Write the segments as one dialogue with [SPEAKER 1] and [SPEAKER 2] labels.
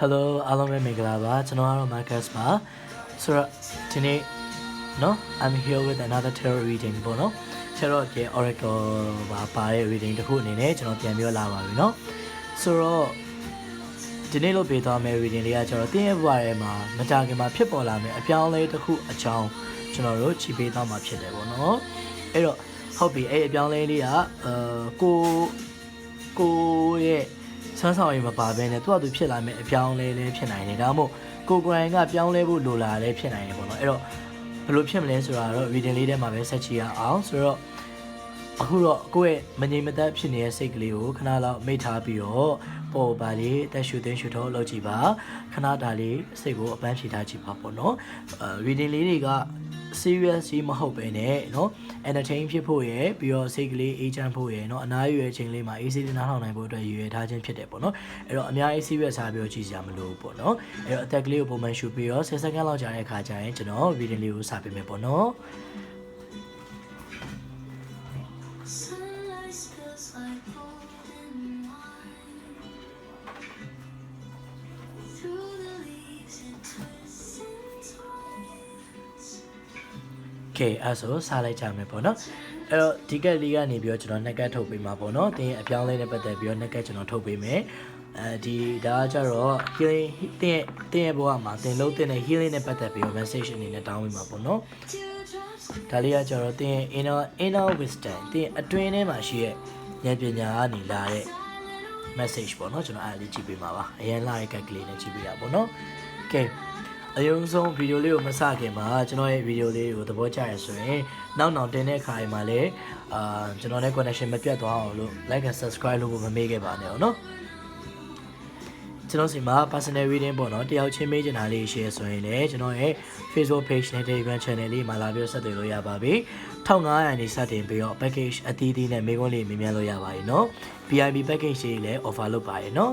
[SPEAKER 1] Hello အားလုံးပဲမင်္ဂလာပါကျွန်တော်ကတော့ Marcus ပါဆိုတော့ဒီနေ့เนาะ I'm here with another tarot reading ပေါ့နော် tarot ရဲ့ oracle ပါပါတဲ့ reading တစ်ခုအနေနဲ့ကျွန်တော်ပြန်ပြောလာပါပြီเนาะဆိုတော့ဒီနေ့လို့ပေးသွားမယ့် reading လေးကကျွန်တော်တင်းရဲ့ဘဝထဲမှာမကြခင်မှာဖြစ်ပေါ်လာမယ့်အပြောင်းအလဲတစ်ခုအကြောင်းကျွန်တော်တို့ကြည့်ပေးသွားမှာဖြစ်တယ်ပေါ့နော်အဲ့တော့ဟုတ်ပြီအဲ့အပြောင်းအလဲလေးကအဲကိုကိုရဲ့ ဆန်းဆောင်ရင်မပါဘဲနဲ့သူ့အတူဖြစ်လာမယ့်အပြောင်းလဲလဲဖြစ်နိုင်တယ်ဒါမှမဟုတ်ကိုကိုရိုင်းကပြောင်းလဲဖို့လိုလာလဲဖြစ်နိုင်တယ်ပေါ့နော်အဲ့တော့ဘယ်လိုဖြစ်မလဲဆိုတာတော့ reading လေးထဲမှာပဲဆက်ကြည့်ရအောင်ဆိုတော့အခုတော့ကိုယ့်ရဲ့မငြိမ်မသက်ဖြစ်နေတဲ့စိတ်ကလေးကိုခဏလောက်မိတ်ထားပြီးတော့ပေါ်ပါလေးတက်ရှူသိမ်းရှူတော့လုပ်ကြည့်ပါခဏတာလေးစိတ်ကိုအပန်းဖြေထားကြည့်ပါပေါ့နော်အဲ reading လေးတွေက serious ကြီးမဟုတ်ပဲねเนาะ entertain ဖြစ်ဖို့ရယ်ပြီးတော့စိတ်ကလေးအေးချမ်းဖို့ရယ်เนาะအနားရွယ်ချိန်လေးမှာ AC နားထောင်နိုင်ဖို့အတွက်ရည်ရွယ်ထားခြင်းဖြစ်တယ်ပေါ့နော်အဲ့တော့အများကြီး serious စားပြီးတော့ကြည့်စရာမလိုဘူးပေါ့နော်အဲ့တော့အသက်ကလေးကိုပုံမှန်ရှူပြီးတော့10စက္ကန့်လောက်ကြာတဲ့အခါကျရင်ကျွန်တော် reading လေးကိုစပေးမယ်ပေါ့နော်
[SPEAKER 2] Sunlight
[SPEAKER 1] okay အဲ့ဆိုစားလိုက်ကြမယ်ပေါ့နော်အဲ့တော့ဒီကက်လေးကနေပြီးတော့ကျွန်တော်နှက်ကတ်ထုတ်ပေးမှာပေါ့နော်တင်းရဲ့အပြောင်းလဲနဲ့ပတ်သက်ပြီးတော့နှက်ကတ်ကျွန်တော်ထုတ်ပေးမယ်အဲဒီဒါကကြတော့ healing တင်းရဲ့တင်းရဲ့ဘဝမှာတင်းလုံးတင်းတဲ့ healing နဲ့ပတ်သက်ပြီးတော့ message အနေနဲ့တောင်းပေးမှာပေါ့နော်
[SPEAKER 2] Teardrops
[SPEAKER 1] ဒါလေးကကျတော့တင်းရဲ့ inner inner wisdom တင်းရဲ့အတွင်းထဲမှာရှိရဲ့ဉာဏ်ပညာကနေလာတဲ့ message ပေါ့နော်ကျွန်တော်အားလေးကြည့်ပေးမှာပါအရင်လာတဲ့ကက်ကလေးနဲ့ကြည့်ပေးတာပေါ့နော် okay အယုံဆုံးဗီဒီယိုလေးကိုမစခင်မှာကျွန်တော်ရဲ့ဗီဒီယိုလေးကိုသဘောကျရဆိုရင်နောက်နောက်တင်တဲ့အခါတွေမှာလည်းအာကျွန်တော်နဲ့ connection မပြတ်သွားအောင်လို့ like and subscribe လို့မမေ့ခဲ့ပါနဲ့နော်ကျွန်တော်စီမှာ personal reading ပေါ့နော်တယောက်ချင်းမေးချင်တာလေး share ဆိုရင်လည်းကျွန်တော်ရဲ့ Facebook page နဲ့ Telegram channel လေးမှာလာပြီးဆက်သွယ်လို့ရပါပြီ1500နေစတင်ပြီးတော့ package အသီးသီးနဲ့မေးခွန်းလေးမြင်မြန်လို့ရပါပြီနော် VIP package လေးလည်း offer လုပ်ပါရနော်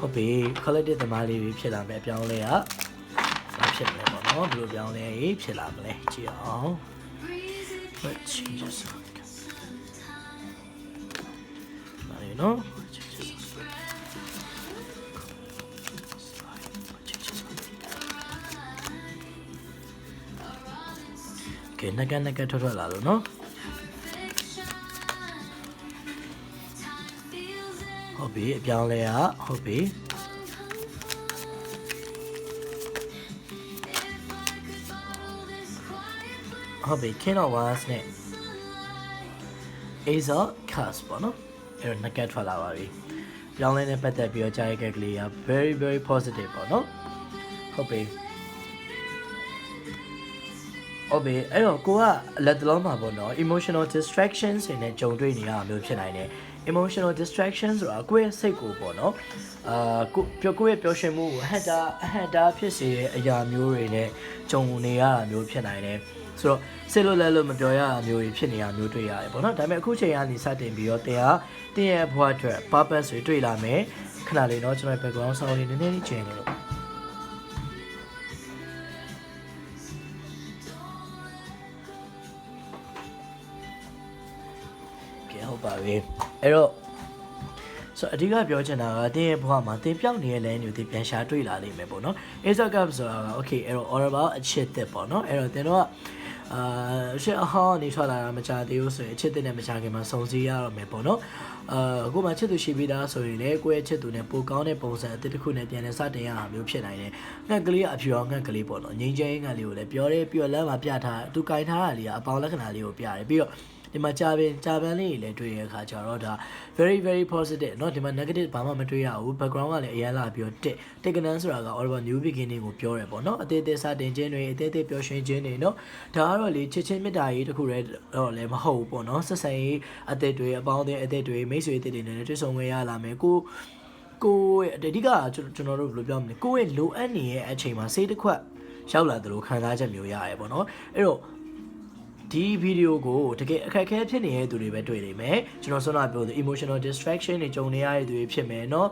[SPEAKER 1] ဟုတ်ပြီ collective သမားလေးတွေဖြစ်လာမယ်အပြောင်းလဲကဘာဖြစ်မလဲပေါ့နော်ဘယ်လိုပြောင်းလဲဖြစ်လာမလဲကြည့်အောင်
[SPEAKER 2] breezes
[SPEAKER 1] What changes on ဘာလဲနော် What changes on What changes on ကဲနကနကထွက်ထွက်လာလို့နော် ဟုတ်ပြီအပြောင်းလဲကဟုတ်ပြီဟုတ်ပြီ King of Wands နဲ့ Ace of Cups ပေါ့နော်အဲ့တော့ nugget ထွက်လာပါပြီပြောင်းလဲနဲ့ပတ်သက်ပြီးတော့ကြားရတဲ့ကလေးက very very positive ပေါ့နော်ဟုတ်ပြီဟုတ်ပြီအဲ့တော့ကိုကလက်တလုံးမှာပေါ့နော် emotional distractions တွေနဲ့ကြုံတွေ့နေရတာမျိုးဖြစ်နိုင်တယ် emotional distraction ဆိုတာကိုယ့်ရဲ့စိတ်ကိုပေါ့နော်အာကိုပြောကိုယ့်ရဲ့ပျော်ရွှင်မှုကိုအဟတာအဟတာဖြစ်စေတဲ့အရာမျိုးတွေနဲ့ကြုံနေရတာမျိုးဖြစ်နိုင်တယ်ဆိုတော့စစ်လို့လဲလို့မပြောရတာမျိုးတွေဖြစ်နေတာမျိုးတွေ့ရတယ်ပေါ့နော်ဒါပေမဲ့အခုချိန်ကနေစတင်ပြီးတော့တရားတင်းရဲ့ဘဝအတွက် purpose တွေတွေ့လာမယ်ခဏလေးတော့ကျွန်တော် background sound လေးနည်းနည်းလေးချိန်လို့ဟုတ်ပါပြီ အဲ့တော့ဆိုတော့အဓိကပြောချင်တာကတင်းရဲ့ဘဝမှာတင်းပြောင်းနေတဲ့ lane ကိုတင်းပြန်ရှာတွေ့လာလိမ့်မယ်ပေါ့နော် Ace of Cups ဆိုတာက okay အဲ့တော့ all about အချစ်သက်ပေါ့နော်အဲ့တော့တင်းတော့အာရှစ်အဟောင်းနေထွက်လာတာမကြသေးဘူးဆိုရင်အချစ်တဲ့နဲ့မကြခင်မှာစုံစည်းရတော့မယ်ပေါ့နော်အာအခုမှချစ်သူရှိပြီးသားဆိုရင်လည်းကိုယ့်ရဲ့ချစ်သူနဲ့ပိုကောင်းတဲ့ပုံစံအသစ်တစ်ခုနဲ့ပြန်လည်စတင်ရတာမျိုးဖြစ်နိုင်တယ်ငှက်ကလေးကအဖြူအောင်ငှက်ကလေးပေါ့နော်ငိမ့်ချဲငှက်လေးကိုလည်းပြောတယ်ပြောလမ်းမှာပြထားသူကင်ထားတာလေးကအပေါင်းလက္ခဏာလေးကိုပြတယ်ပြီးတော့ ဒီမှာကြာပင်ကြာပန်းလေးတွေလည်းတွေ့ရတဲ့အခါကျတော့ဒါ very very positive เนาะဒီမှာ negative ဘာမှမတွေ့ရဘူး background ကလည်းအရင်လာပြီးတော့တက်တက်ကနန်းဆိုတာက all about new beginning ကိုပြောတယ်ပေါ့เนาะအသေးသေးစတင်ခြင်းတွေအသေးသေးပျော်ရွှင်ခြင်းတွေเนาะဒါကတော့လေချစ်ချင်းမေတ္တာရေးတစ်ခုတည်းတော့လည်းမဟုတ်ဘူးပေါ့เนาะဆက်ဆံရေးအသေးတွေအပေါင်းအသင်းအသေးတွေမိတ်ဆွေအသေးတွေနဲ့လည်းတွေ့ဆုံခွင့်ရလာမယ်ကိုကိုရဲ့အဓိကကျွန်တော်တို့ဘယ်လိုပြောမလဲကိုယ့်ရဲ့လိုအပ်နေရဲ့အချိန်မှာစိတ်တစ်ခွက်ရောက်လာသလိုခံစားချက်မျိုးရရဲပေါ့เนาะအဲ့တော့ ဒီဗီဒီယိုကိုတကယ်အခက်အခဲဖြစ်နေတဲ့သူတွေပဲတွေ့နေမယ်ကျွန်တော်ဆွမ်းနာပြောသူ emotional distraction တွေကြုံနေရတဲ့သူတွေဖြစ်မယ်เนาะ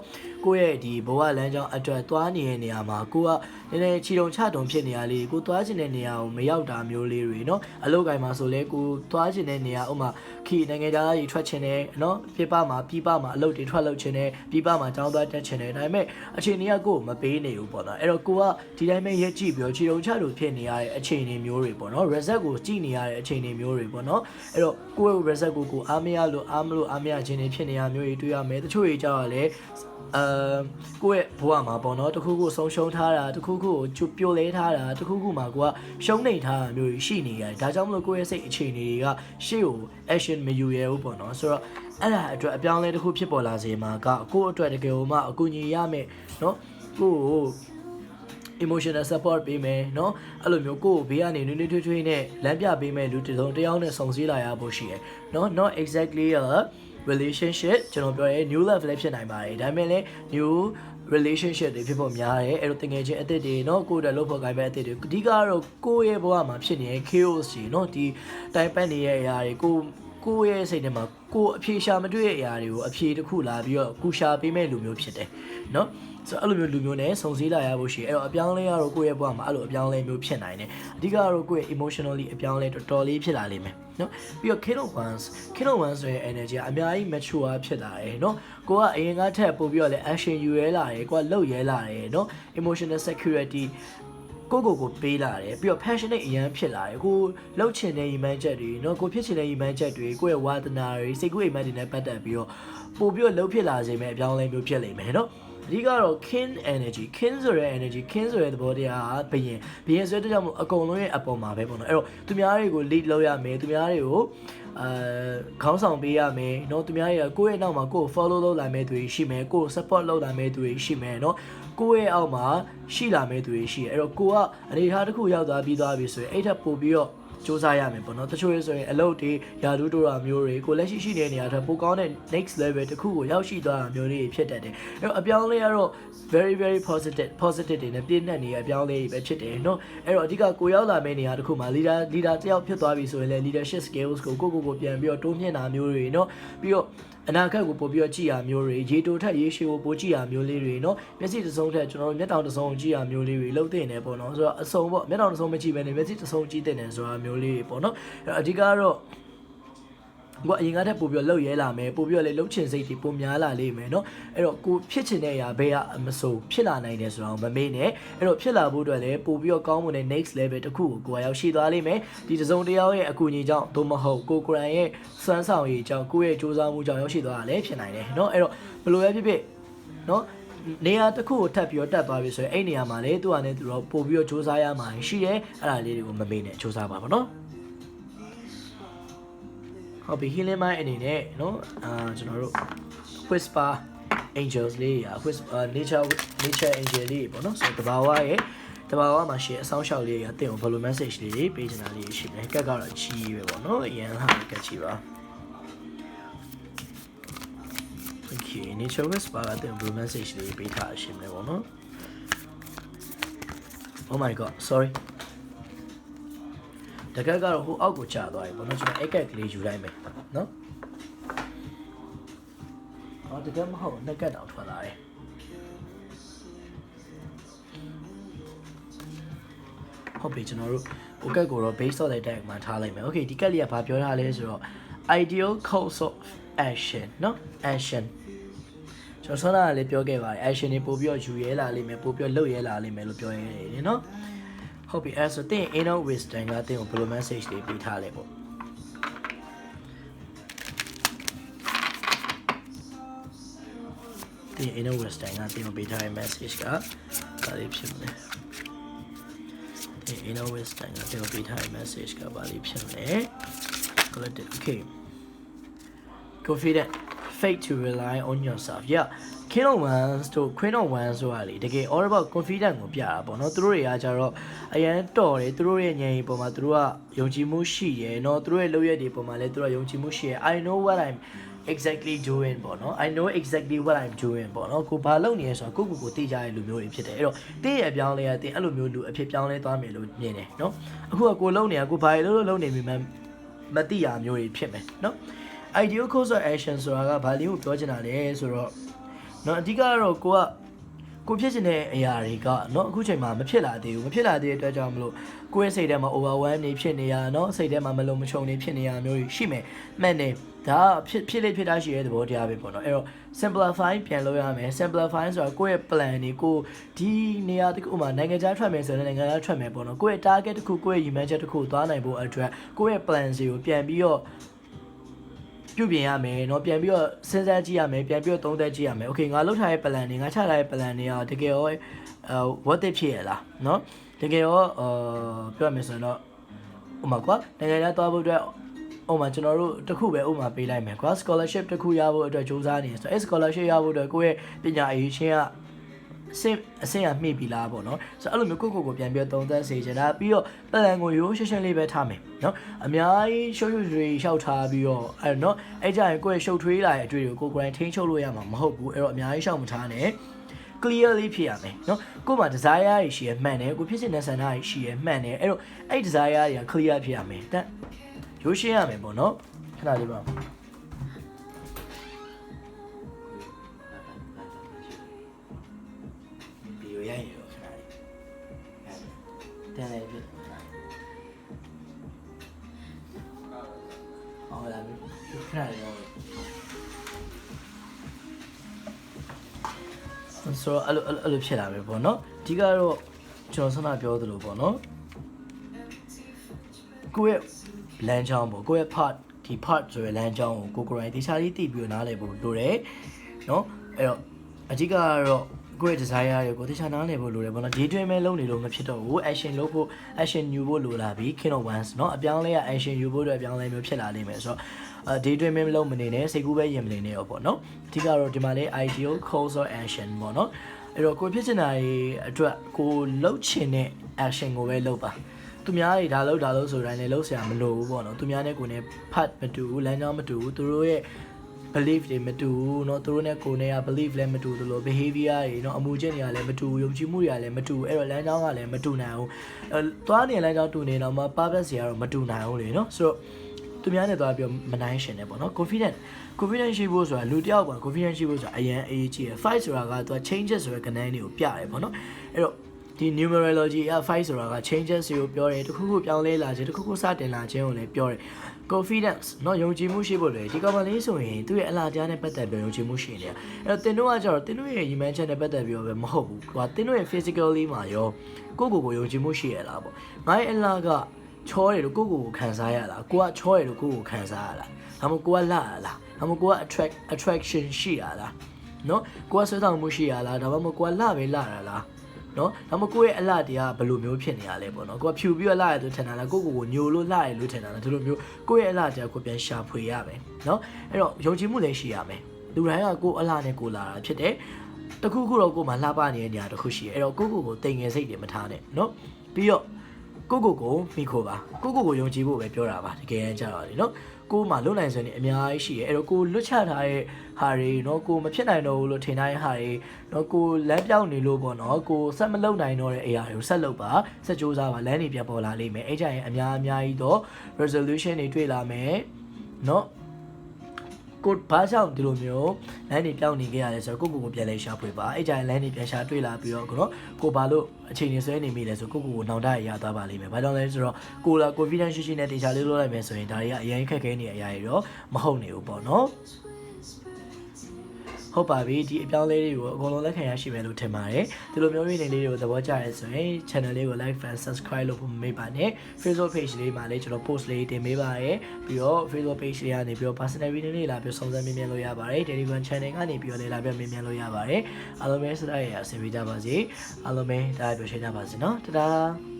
[SPEAKER 1] ကိုယ့်ရဲ့ဒီဘဝလမ်းကြောင်းအတွက်သွားနေတဲ့နေရာမှာကိုကနည်းနည်းခြေတုံချတုံဖြစ်နေရလေကိုသွားချင်တဲ့နေရာကိုမရောက်တာမျိုးလေးတွေเนาะအလုပ်ကိုင်မှာဆိုလဲကိုသွားချင်တဲ့နေရာဥမာခီနိုင်ငံသားကြီးထွက်ချင်တယ်เนาะပြပမှာပြပမှာအလုပ်တွေထွက်လုပ်ချင်တယ်ပြပမှာကျောင်းသွားတက်ချင်တယ်ဒါပေမဲ့အခြေအနေကကိုယ်မပေးနေဘူးပေါ့နော်အဲ့တော့ကိုကဒီတိုင်းပဲရက်ကြည့်ပြီးတော့ခြေတုံချတုံဖြစ်နေရတဲ့အခြေအနေမျိုးတွေပေါ့နော် reset ကိုကြည့်နေရတဲ့ အခြေအနေမျိုးတွေပေါ့နော်အဲ့တော့ကိုယ့်ရဲ့ reset ကိုကိုအားမရလို့အားမလို့အားမရခြင်းတွေဖြစ်နေရမျိုးတွေတွေ့ရမယ်တချို့တွေကြောက်ရလဲအမ်ကိုယ့်ရဲ့ဘဝမှာပေါ့နော်တခုခုဆုံးရှုံးထားတာတခုခုကိုချွတ်ပြိုလဲထားတာတခုခုမှာကိုကရှုံးနေထားတာမျိုးတွေရှိနေရတယ်ဒါကြောင့်မလို့ကိုယ့်ရဲ့စိတ်အခြေအနေတွေကရှေ့ကို action မယူရဘူးပေါ့နော်ဆိုတော့အဲ့ဒါအတွက်အပြောင်းအလဲတစ်ခုဖြစ်ပေါ်လာစေမှာကကိုယ့်အတွက်တကယ်လို့မှအကူအညီရမယ်နော်ကိုယ့်ကို emotional support ပေးမယ်เนาะအဲ့လိုမျိုးကိုယ့်ကိုဘေးကနေနွေးနွေးထွေးထွေးနဲ့လမ်းပြပေးမယ်လူတစ်စုံတစ်ယောက်နဲ့ဆုံစည်းလာရဖို့ရှိရယ်เนาะ not exactly a relationship ကျွန်တော်ပြောရဲ new love လည်းဖြစ်နိုင်ပါတယ်ဒါပေမဲ့လည်း new relationship တွေဖြစ်ဖို့များတယ်အဲ့လိုတကယ်ချင်းအသစ်တွေเนาะကိုယ့်အတွက်လုပ်ဖို့ကိုင်ပဲအသစ်တွေအဓိကတော့ကိုယ့်ရဲ့ဘဝမှာဖြစ်နေတဲ့ chaos တွေเนาะဒီတိုင်ပတ်နေရဲ့အရာတွေကို ကိုယ့်ရဲ့စိတ်ထဲမှာကိုယ်အဖြေရှာမတွေ့တဲ့အရာတွေကိုအဖြေတစ်ခုလာပြီးတော့ကူရှာပေးမဲ့လူမျိုးဖြစ်တယ်နော်ဆိုအဲ့လိုမျိုးလူမျိုးနဲ့စုံစည်းလာရဖို့ရှိရင်အဲ့တော့အပြောင်းလဲရတော့ကိုယ့်ရဲ့ဘဝမှာအဲ့လိုအပြောင်းလဲမျိုးဖြစ်နိုင်တယ်အဓိကတော့ကိုယ့်ရဲ့ emotionally အပြောင်းလဲတော်တော်လေးဖြစ်လာလိမ့်မယ်နော်ပြီးတော့ kilo ones kilo ones ရဲ့ energy ကအများကြီး mature ဖြစ်လာတယ်နော်ကိုကအရင်ကထက်ပိုပြီးတော့လဲ action ယူရဲလာတယ်ကိုကလှုပ်ရဲလာတယ်နော် emotional security ကိုကိုကိုပေးလာတယ်ပြီးတော့ passionate အရန်ဖြစ်လာတယ်ကိုလှုပ်ချင်တဲ့ရည်မှန်းချက်တွေเนาะကိုဖြစ်ချင်တဲ့ရည်မှန်းချက်တွေကိုယ့်ရဲ့ဝါသနာတွေစိတ်ကူးအိမ်မက်တွေနဲ့ပတ်သက်ပြီးတော့ပို့ပြီးတော့လှုပ်ဖြစ်လာစေမယ့်အပြောင်းအလဲမျိုးဖြစ်လိမ့်မယ်เนาะအဓိကတော့ kin energy kin ဆိုတဲ့ energy kin ဆိုတဲ့သဘောတရားကဘယင်ဘယင်ဆိုတဲ့ကြောင့်မို့အကုန်လုံးရဲ့အပေါ်မှာပဲပေါ့နော်အဲ့တော့သူများတွေကို lead လုပ်ရမယ်သူများတွေကို အဲခေါင်းဆောင်ပေးရမယ်เนาะသူများတွေကကိုယ့်ရဲ့နောက်မှာကိုယ့်ကို follow လုပ်လာမယ့်သူတွေရှိမယ်ကိုယ့်ကို support လုပ်လာမယ့်သူတွေရှိမယ်เนาะကိုယ့်ရဲ့အောက်မှာရှိလာမယ့်သူတွေရှိတယ်အဲ့တော့ကိုကအနေအထားတစ်ခုရောက်သွားပြီးသွားပြီဆိုရင်အဲ့ထက်ပိုပြီးတော့ စူးစမ်းရမယ်ပေါ့နော်တချို့ရဆိုရင်အလုပ်တွေယာဒူးတိုတာမျိုးတွေကိုလက်ရှိရှိနေတဲ့နေရာထက်ပိုကောင်းတဲ့ next level တစ်ခုကိုရောက်ရှိသွားတာမျိုးလေးဖြစ်တတ်တယ်အဲ့တော့အပြောင်းအလဲကတော့ very very positive positive တွေနဲ့ပြည့်နှက်နေတဲ့အပြောင်းအလဲတွေပဲဖြစ်တယ်နော်အဲ့တော့အဓိကကိုရောက်လာမယ့်နေရာတစ်ခုမှာ leader leader တယောက်ဖြစ်သွားပြီဆိုရင်လည်း leadership skills ကိုကိုကိုကိုပြန်ပြီးတော့တိုးမြင့်တာမျိုးတွေနော်ပြီးတော့ အနာဂတ်ကိုပို့ပြီးတော့ကြည့်ရမျိုးတွေရေတိုထက်ရေရှည်ကိုပို့ကြည့်ရမျိုးလေးတွေနော်မျက်စိတစ်စုံထက်ကျွန်တော်တို့မျက်တောင်တစ်စုံကိုကြည့်ရမျိုးလေးတွေလုပ်သင့်တယ်ပေါ့နော်ဆိုတော့အစုံပေါ့မျက်တောင်တစ်စုံမကြည့်ဘဲနဲ့မျက်စိတစ်စုံကြည့်တဲ့တယ်ဆိုတာမျိုးလေးတွေပေါ့နော်အဲ့တော့အဓိကတော့ ကိုကအရင်ကတည်းကပို့ပြီးတော့လှုပ်ရဲလာမယ်ပို့ပြီးတော့လေလှုပ်ချင်စိတ်တွေပိုများလာလိမ့်မယ်เนาะအဲ့တော့ကိုဖြစ်ချင်တဲ့အရာဘယ်ကအမဆိုဖြစ်လာနိုင်တယ်ဆိုတာကိုမမေ့နဲ့အဲ့တော့ဖြစ်လာဖို့အတွက်လည်းပို့ပြီးတော့ကောင်းမွန်တဲ့ next level တစ်ခုကိုကိုကရောက်ရှိသွားလိမ့်မယ်ဒီတစ်စုံတစ်ယောက်ရဲ့အကူအညီကြောင့်သို့မဟုတ်ကိုကိုရန်ရဲ့စွမ်းဆောင်ရည်ကြောင့်ကိုယ့်ရဲ့စူးစမ်းမှုကြောင့်ရောက်ရှိသွားတာလည်းဖြစ်နိုင်တယ်เนาะအဲ့တော့ဘယ်လိုပဲဖြစ်ဖြစ်เนาะနေရာတစ်ခုကိုထပ်ပြီးတော့တက်သွားပြီဆိုရင်အဲ့နေရာမှာလေသူ့အနေနဲ့သူတော့ပို့ပြီးတော့စူးစမ်းရမှာရှိရဲအဲ့ဒါလေးတွေကိုမမေ့နဲ့စူးစမ်းပါပါเนาะ ဟုတ်ပြီ healing mind အနေနဲ့နော်အာကျွန်တော်တို့ whisper angels လေးရာ whisper nature nature angel လေးပေါ့နော်ဆိုတော့တဘာဝရဲ့တဘာဝမှာရှိတဲ့အဆောင်ရှောက်လေးရာတင်ကိုဘယ်လို message လေးတွေပေးချင်တာလေးရှိတယ်ကက်ကတော့ချီးပဲပေါ့နော်အရင်ဟာကက်ချီပါ Okay nature whisper ကတင်ဘယ်လို message လေးပေးထားရှင်မယ်ပေါ့နော် Oh my god sorry တကက်ကတော့ဟိုအောက်ကိုချသွားပြီပေါ့နော်ကျွန်တော်အဲ့ကက်ကလေးယူလိုက်မယ်နော်ဟောတကယ်မဟုတ်နှစ်ကက်တောင်ထွက်လာတယ်ဟုတ်ပြီကျွန်တော်တို့ဟိုကက်ကိုတော့ base တော့တဲ့ tag မှာထားလိုက်မယ် okay ဒီကက်လေးကဘာပြောထားလဲဆိုတော့ ideal course of action နော် action ကျွန်တော်ဆောနာကလည်းပြောခဲ့ပါတယ် action တွေပို့ပြီးတော့ယူရဲလာလိမ့်မယ်ပို့ပြီးတော့လုပ်ရဲလာလိမ့်မယ်လို့ပြောရဲတယ်နော် ဟုတ်ပြီအဲ့ဆိုတင် inner wisdom ကတင်ကိုဘယ်လို message တွေပေးထားလဲပေါ့တင် inner wisdom ကတင်ကိုပေးထားတဲ့ message ကဘာလေးဖြစ်မလဲတင် inner wisdom ကတင်ကိုပေးထားတဲ့ message ကဘာလေးဖြစ်မလဲ collective okay confident faith to rely on yourself yeah King of Wands တို့ Queen of Wands ဆိုတာလေတကယ် all about confidence ကိုပြတာပေါ့နော်သူတို့တွေကကြတော့အရန်တော်တယ်သူတို့ရဲ့ဉာဏ်ရည်ပေါ်မှာသူတို့ကယုံကြည်မှုရှိရယ်เนาะသူတို့ရဲ့လုပ်ရက်တွေပေါ်မှာလည်းသူတို့ကယုံကြည်မှုရှိရယ် I know what I'm exactly doing ပေါ့နော် I know exactly what I'm doing ပေါ့နော်ကိုဘာလုပ်နေလဲဆိုတော့ကိုကိုကိုသိကြတဲ့လူမျိုးတွေဖြစ်တယ်အဲ့တော့တင်းရဲ့အပြောင်းလဲကတင်းအဲ့လိုမျိုးလူအဖြစ်ပြောင်းလဲသွားမယ်လို့မြင်တယ်เนาะအခုကကိုလုပ်နေတာကိုဘာလို့လုပ်နေပြီမှ မသိရမျိုးတွေဖြစ်မယ်เนาะ ideal course of action ဆိုတာကဘာလို့ပြောချင်တာလဲဆိုတော့ နော်အဓိကကတော့ကိုကကိုဖြစ်ချင်တဲ့အရာတွေကနော်အခုချိန်မှာမဖြစ်လာသေးဘူးမဖြစ်လာသေးတဲ့အတွက်ကြောင့်မလို့ကိုယ့်စိတ်ထဲမှာ overwhelm နေဖြစ်နေရနော်စိတ်ထဲမှာမလုံမချုံနေဖြစ်နေရမျိုးတွေရှိမယ်မှန်တယ်ဒါဖြစ်ဖြစ်လေဖြစ်တာရှိတဲ့သဘောတရားပဲပေါ့နော်အဲ့တော့ simplify ပြန်လုပ်ရမယ် simplify ဆိုတာကိုယ့်ရဲ့ plan တွေကိုဒီနေရာတစ်ခုမှာနိုင်ငံခြားထွက်မယ်ဆိုရင်နိုင်ငံခြားထွက်မယ်ပေါ့နော်ကိုယ့်ရဲ့ target တစ်ခုကိုယ့်ရဲ့ image တစ်ခုသွားနိုင်ဖို့အတွက်ကိုယ့်ရဲ့ plan တွေကိုပြန်ပြီးတော့ ပြုပြင်ရမယ်เนาะပြန်ပြီးတော့စဉ်းစားကြည့်ရမယ်ပြန်ပြီးတော့သုံးသပ်ကြည့်ရမယ်โอเคငါလုပ်ထားတဲ့ plan တွေငါချထားတဲ့ plan တွေကတကယ်ရောအဲ what if ဖြစ်ရလားเนาะတကယ်ရောအာပြောရမယ်ဆိုရင်တော့ဥပမာကွာနိုင်ငံခြားသွားဖို့အတွက်ဥပမာကျွန်တော်တို့တစ်ခုပဲဥပမာပေးလိုက်မယ်ကွာ scholarship တစ်ခုရဖို့အတွက်စူးစမ်းနေတယ်ဆိုတော့အဲ scholarship ရဖို့အတွက်ကိုယ့်ရဲ့ပညာအရေးချင်းက အဆင့်အဆင့်ရမှီပြီလားပေါ့နော်ဆိုတော့အဲ့လိုမျိုးကိုယ့်ကိုယ်ကိုပြန်ပြီးတော့သုံးသပ်စေချင်တာပြီးတော့ပလန်ကိုရိုးရှင်းရှင်းလေးပဲထားမယ်နော်အများကြီးရှုပ်ရှုပ်ထွေးရှောက်ထားပြီးတော့အဲ့နော်အဲ့ကြရင်ကိုယ့်ရဲ့ရှုပ်ထွေးလာတဲ့အတွေ့တွေကိုကိုယ်ကိုယ်တိုင်ထိန်းချုပ်လို့ရမှာမဟုတ်ဘူးအဲ့တော့အများကြီးရှောက်မထားနဲ့ clearly ဖြစ်ရမယ်เนาะကိုယ်မှာ desire တွေရှိရမှန်တယ်ကိုဖြစ်ချင်တဲ့ဆန္ဒတွေရှိရမှန်တယ်အဲ့တော့အဲ့ desire တွေက clear ဖြစ်ရမယ်တက်ရိုးရှင်းရမယ်ပေါ့เนาะခဏလေးပါ ရရောဆိုတော့အဲ့လိုအဲ့လိုဖြစ်လာပဲပေါ့နော်အဓိကတော့ကျွန်တော်ဆန္ဒပြောသလိုပေါ့နော်ကိုယ့်ရဲ့လမ်းကြောင်းပေါ့ကိုယ့်ရဲ့ part ဒီ part ဆိုရယ်လမ်းကြောင်းကိုကိုကိုရိုင်းတခြားလေးတည်ပြီးတော့နားလည်ဖို့လိုတယ်နော်အဲ့တော့အဓိကကတော့ကိုယ့်ရဲ့ design တွေကိုတခြားနားလည်ဖို့လိုတယ်ပေါ့နော် day dream ပဲလုပ်နေလို့မဖြစ်တော့ဘူး action လုပ်ဖို့ action ယူဖို့လိုလာပြီ kind of once နော်အပြောင်းလဲရ action ယူဖို့အတွက်အပြောင်းလဲမျိုးဖြစ်လာလိမ့်မယ်ဆိုတော့ အဲဒီတွင်မဲ့လုံးမနေနဲ့စိတ်ကူးပဲရင်မနေနဲ့ရောပေါ့เนาะအဓိကတော့ဒီမှာလေး ideal course of action ပေါ့เนาะအဲ့တော့ကိုဖြစ်ချင်တာတွေအတွက်ကိုလှုပ်ချင်တဲ့ action ကိုပဲလုပ်ပါသူများတွေဒါလို့ဒါလို့ဆိုတိုင်းလည်းလှုပ်เสียမလို့ဘူးပေါ့နော်သူများနဲ့ကိုယ်နဲ့ဖတ်မတူဘူးလမ်းကြောင်းမတူဘူးသူတို့ရဲ့ belief တွေမတူဘူးเนาะသူတို့နဲ့ကိုယ်နဲ့က belief လည်းမတူသလို behavior တွေเนาะအမှုချင်းတွေကလည်းမတူဘူးယုံကြည်မှုတွေကလည်းမတူဘူးအဲ့တော့လမ်းကြောင်းကလည်းမတူနိုင်ဘူးအဲသွားနေလမ်းကြောင်းတူနေတော့မှ purpose တွေကတော့မတူနိုင်ဘူးလေเนาะဆိုတော့ သူများနဲ့သွားပြီးမနိုင်ရှင်နေပေါ့နော် confident confident ရှိဖို့ဆိုတာလူတစ်ယောက်က confident ရှိဖို့ဆိုတာအရင်အရေးကြီးတယ် fight ဆိုတာကသူက changes ဆိုတဲ့ကဏ္ဍတွေကိုပြတယ်ပေါ့နော်အဲ့တော့ဒီ numerology အ5ဆိုတာက changes ကိုပြောတယ်တခုခုပြောင်းလဲလာခြင်းတခုခုစတင်လာခြင်းကိုလည်းပြောတယ် confidence เนาะယုံကြည်မှုရှိဖို့လေဒီကောင်မလေးဆိုရင်သူ့ရဲ့အလားတရားနဲ့ပတ်သက်ပြီးယုံကြည်မှုရှိနေတယ်အဲ့တော့တင်တို့ကကြတော့တင်တို့ရဲ့ human chat နဲ့ပတ်သက်ပြီးတော့ပဲမဟုတ်ဘူးကွာတင်တို့ရဲ့ physically မှာရောကိုယ့်ကိုယ်ကိုယုံကြည်မှုရှိရလားပေါ့ငါရဲ့အလားက ချောတယ်လို့ကိုယ့်ကိုယ်ကိုခံစားရလားကိုကချောတယ်လို့ကိုယ့်ကိုယ်ခံစားရလားဒါမှမဟုတ်ကိုကလှရလားဒါမှမဟုတ်ကိုက attract attraction ရှိရလားနော်ကိုကဆွဲဆောင်မှုရှိရလားဒါမှမဟုတ်ကိုကလှပဲလှရလားနော်ဒါမှမဟုတ်ကိုယ့်ရဲ့အလှတရားဘယ်လိုမျိုးဖြစ်နေရလဲပေါ့နော်ကိုကဖြူပြီးတော့လှရလို့ထင်တာလားကိုကိုကိုညိုလို့လှရလို့ထင်တာလားဒီလိုမျိုးကိုယ့်ရဲ့အလှတရားကိုပြန်ရှာဖွေရမယ်နော်အဲ့တော့ယုံကြည်မှုလည်းရှိရမယ်လူတိုင်းကကိုယ်အလှနဲ့ကိုယ်လာတာဖြစ်တယ်တခုခုတော့ကိုယ်မှာလှပနေတဲ့နေရာတခုရှိတယ်အဲ့တော့ကိုကိုကိုတိမ်ငယ်စိတ်တွေမထားနဲ့နော်ပြီးတော့ ကိုကိုကိုမိခိုပါကိုကိုကိုယုံကြည်ဖို့ပဲပြောတာပါတကယ်ကြတော့လေနော်ကိုမှလွတ်နိုင်စွမ်းနေအများကြီးရှိတယ်အဲ့တော့ကိုလွတ်ချထားတဲ့ဟာတွေနော်ကိုမဖြစ်နိုင်တော့ဘူးလို့ထင်ထားတဲ့ဟာတွေနော်ကိုလမ်းပြောင်းနေလို့ပေါ့နော်ကိုဆက်မလုပ်နိုင်တော့တဲ့အရာတွေကိုဆက်လုပ်ပါဆက်ကြိုးစားပါလမ်းတွေပြန်ပေါ်လာလိမ့်မယ်အဲ့ကြရင်အများအများကြီးတော့ resolution တွေတွေ့လာမယ်နော် ကိုဘာကြောင့်ဒီလိုမျိုးလမ်းတွေပြောင်းနေကြရလဲဆိုတော့ကိုကိုကိုပြန်လဲရှာဖွေပါအဲ့ကြရင်လမ်းတွေပြန်ရှာတွေ့လာပြီးတော့ကိုနော်ကိုဘာလို့အချိန်ကြီးဆွဲနေမိလဲဆိုကိုကိုကိုနောင်တရရသွားပါလိမ့်မယ်ဘာကြောင့်လဲဆိုတော့ကိုလာ confidence ရှိရှိနဲ့တေချာလေးလုပ်လိုက်မယ်ဆိုရင်ဒါတွေကအရင်ခက်ခဲနေတဲ့အရာတွေတော့မဟုတ်နေဘူးပေါ့နော် ဟုတ်ပါပြီဒီအပြောင်းလဲတွေကိုအကုန်လုံးလက်ခံရရှိမယ်လို့ထင်ပါတယ်ဒီလိုမျိုးရင်းနေလေးတွေကိုသဘောကျရဲဆိုရင် channel လေးကို like and subscribe လုပ်ဖို့မမေ့ပါနဲ့ Facebook page လေးမှာလည်းကျွန်တော် post လေးတင်ပေးပါရယ်ပြီးတော့ Facebook page လေးကနေပြီးတော့ personal video လေးလာပြီးစုံစမ်းမြင်မြင်လို့ရပါတယ် Telegram channel ကနေပြီးတော့လည်းလာပြီးမြင်မြင်လို့ရပါတယ်အားလုံးပဲစတဲ့ရအဆင်ပြေကြပါစေအားလုံးပဲဒါပြောရှင်းကြပါစေနော်တဒါ